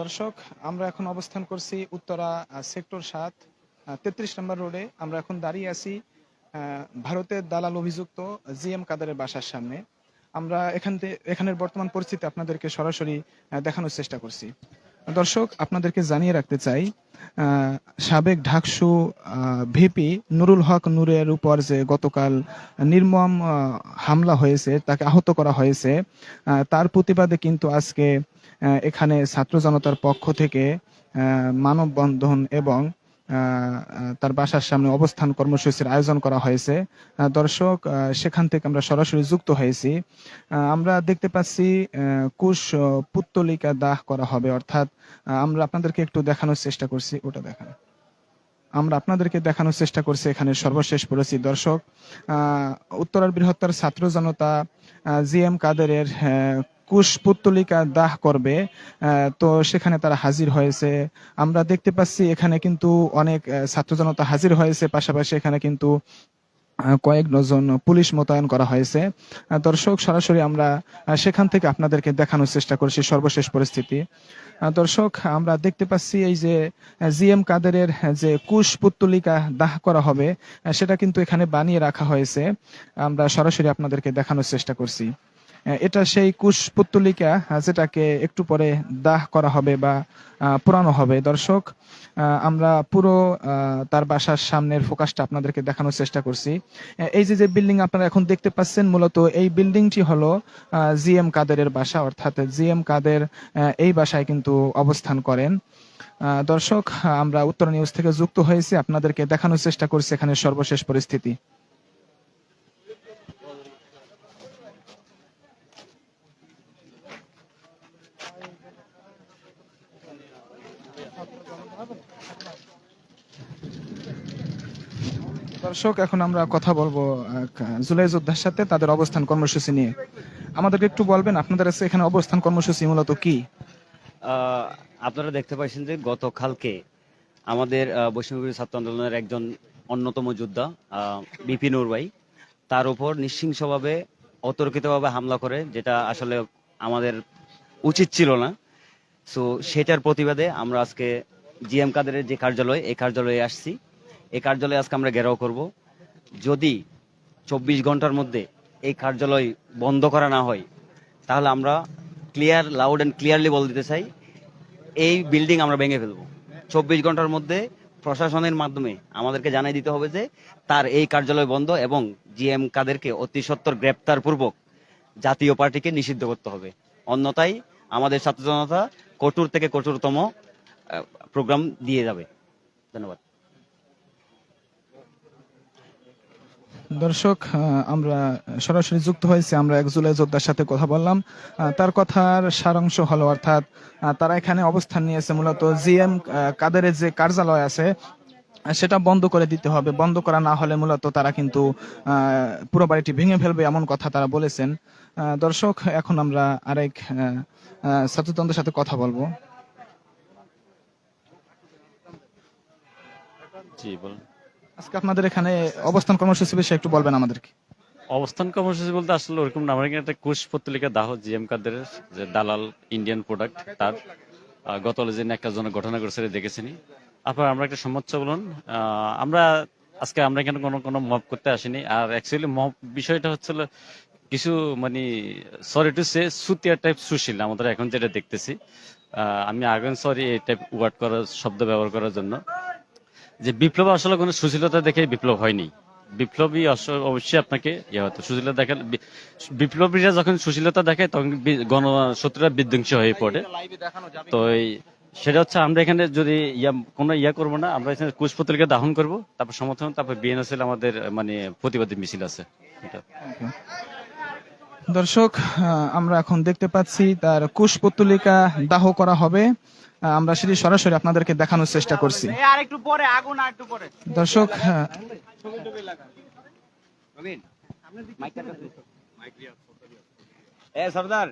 দর্শক, আমরা এখন অবস্থান করছি উত্তরা সেক্টর সাত তেত্রিশ নম্বর রোডে। আমরা এখন দাঁড়িয়ে আছি ভারতের দালাল অভিযুক্ত জি এম কাদারের বাসার সামনে। আমরা এখান থেকে এখানের বর্তমান পরিস্থিতি আপনাদেরকে সরাসরি দেখানোর চেষ্টা করছি। দর্শক, আপনাদেরকে জানিয়ে রাখতে চাই সাবেক ঢাকসু ভিপি নুরুল হক নুরের উপর যে গতকাল নির্মম হামলা হয়েছে, তাকে আহত করা হয়েছে তার প্রতিবাদে কিন্তু আজকে এখানে ছাত্র জনতার পক্ষ থেকে মানববন্ধন এবং তার বাসার সামনে অবস্থান কর্মসূচির আয়োজন করা হয়েছে। দর্শক সেখান থেকে আমরা সরাসরি যুক্ত হয়েছি। আমরা দেখতে পাচ্ছি কুশ পুত্তলিকা দাহ করা হবে, অর্থাৎ আমরা আপনাদেরকে একটু দেখানোর চেষ্টা করছি। ওটা দেখানো। আমরা আপনাদেরকে দেখানোর চেষ্টা করছি এখানে সর্বশেষ পরিস্থিতি দর্শক উত্তরার বৃহত্তর ছাত্র জনতা জি এম কাদেরের আহ, কুশ পুত্তলিকা দাহ করবে তো সেখানে তারা হাজির হয়েছে। আমরা দেখতে পাচ্ছি এখানে কিন্তু অনেক ছাত্র জনতা হাজির হয়েছে। পাশাপাশি এখানে কিন্তু কয়েক ডজন পুলিশ মোতায়েন করা হয়েছে। দর্শক সরাসরি আমরা সেখান থেকে আপনাদেরকে দেখানোর চেষ্টা করছি সর্বশেষ পরিস্থিতি। দর্শক আমরা দেখতে পাচ্ছি এই যে জি এম কাদেরের যে কুশ পুত্তলিকা দাহ করা হবে সেটা কিন্তু এখানে বানিয়ে রাখা হয়েছে। আমরা সরাসরি আপনাদেরকে দেখানোর চেষ্টা করছি। এটা সেই কুশ পুত্তলিকা যেটাকে একটু পরে দাহ করা হবে বা পুরানো হবে। দর্শক আমরা পুরো তার বাসার সামনের ফোকাসটা আপনাদেরকে দেখানোর চেষ্টা করছি। এই যে যে বিল্ডিং আপনারা এখন দেখতে পাচ্ছেন, মূলত এই বিল্ডিংটি হলো জি এম কাদেরের বাসা, অর্থাৎ জি এম কাদের এই বাসায় কিন্তু অবস্থান করেন। দর্শক, আমরা উত্তর নিউজ থেকে যুক্ত হয়েছি। আপনাদেরকে দেখানোর চেষ্টা করছি এখানে সর্বশেষ পরিস্থিতি। দর্শক, এখন আমরা কথা বলব জুলাই যোদ্ধার সাথে তাদের অবস্থান কর্মসূচি নিয়ে। আমাদেরকে একটু বলবেন, আপনাদের এখানে অবস্থান কর্মসূচি মূলত কি? আপনারা দেখতে পাচ্ছেন যে গতকালকে আমাদের বৈষ্ণবী ছাত্র আন্দোলনের একজন অন্যতম যোদ্ধা বিপিন উরবাই তার উপর নিঃশিংসভাবে, অতর্কিতভাবে হামলা করে, যেটা আসলে আমাদের উচিত ছিল না। সো সেটার প্রতিবাদে আমরা আজকে জিএম কাদেরের যে কার্যালয়, এই কার্যালয়ে আসছি। এই কার্যালয়ে আজকে আমরা ঘেরাও করব। যদি চব্বিশ ঘণ্টার মধ্যে এই কার্যালয় বন্ধ করা না হয়, তাহলে আমরা ক্লিয়ার লাউড অ্যান্ড ক্লিয়ারলি বল দিতে চাই, এই বিল্ডিং আমরা ভেঙে ফেলব। চব্বিশ ঘণ্টার মধ্যে প্রশাসনের মাধ্যমে আমাদেরকে জানাই দিতে হবে যে, তার এই কার্যালয় বন্ধ এবং জিএম কাদেরকে অতি সত্বর গ্রেপ্তার পূর্বক জাতীয় পার্টিকে নিষিদ্ধ করতে হবে। অন্যথায় আমাদের ছাত্র জনতা কঠোর থেকে কঠোরতম প্রোগ্রাম দিয়ে যাবে। ধন্যবাদ। দর্শক আমরা সরাসরি যুক্ত হয়েছি, আমরা এক জুলাই যোদ্ধার সাথে কথা বললাম। তার কথার সারাংশ হলো, অর্থাৎ তারা এখানে অবস্থান নিয়েছে মূলত জিএম কাদেরের যে কার্যালয় আছে, সেটা বন্ধ করে দিতে হবে। বন্ধ করা না হলে মূলত তারা কিন্তু পুরো বাড়িটি ভেঙে ফেলবে এমন কথা তারা বলেছেন। দর্শক, এখন আমরা আরেক ছাত্রতন্ত্রের সাথে কথা বলব। জি বলুন। আজকে আপনাদের এখানে অবস্থান কর্মসূচি বিষয়ে একটু বলবেন আমাদেরকে। অবস্থান কর্মসূচি বলতে আসলে ওরকম না। আমার এখানে একটা পত্রিকা দাহ কাদেরের যে দালাল ইন্ডিয়ান প্রোডাক্ট তার গত যে একটা জন ঘটনা করেছে দেখেছিনি আপনার আমরা একটা সমস্যা বলুন আমরা আজকে আমরা এখানে কোনো কোনো মব করতে আসিনি। আর অ্যাকচুয়ালি মব বিষয়টা হচ্ছিল কিছু মানে সরি টু সে সুতিয়া টাইপ সুশীল আমাদের এখন যেটা দেখতেছি। আমি আগে সরি এই টাইপ ওয়ার্ড করার শব্দ ব্যবহার করার জন্য। যে বিপ্লব আসলে কোনো সুশীলতা দেখে বিপ্লব হয়নি। বিপ্লবী অবশ্যই আপনাকে ইয়ে হতো সুশীলতা দেখেন বিপ্লবীরা যখন সুশীলতা দেখে, তখন গণশত্রুরা বিধ্বংসী হয়ে পড়ে। তো সেটা হচ্ছে আমরা এখানে যদি ইয়া কোনো ইয়া করব না, আমরা এখানে কুশ পত্রিকা দাহন করব, তারপর সমর্থন, তারপর বিএনএসএল আমাদের মানে প্রতিবাদী মিছিল আছে। এটা। দর্শক আমরা এখন দেখতে পাচ্ছি তার কুশ পুত্তলিকা দাহ করা হবে। আমরা সেটি সরাসরি আপনাদেরকে দেখানোর চেষ্টা করছি। আর একটু পরে আগুন আর একটু পরে। দর্শক আহ, এ সর্দার।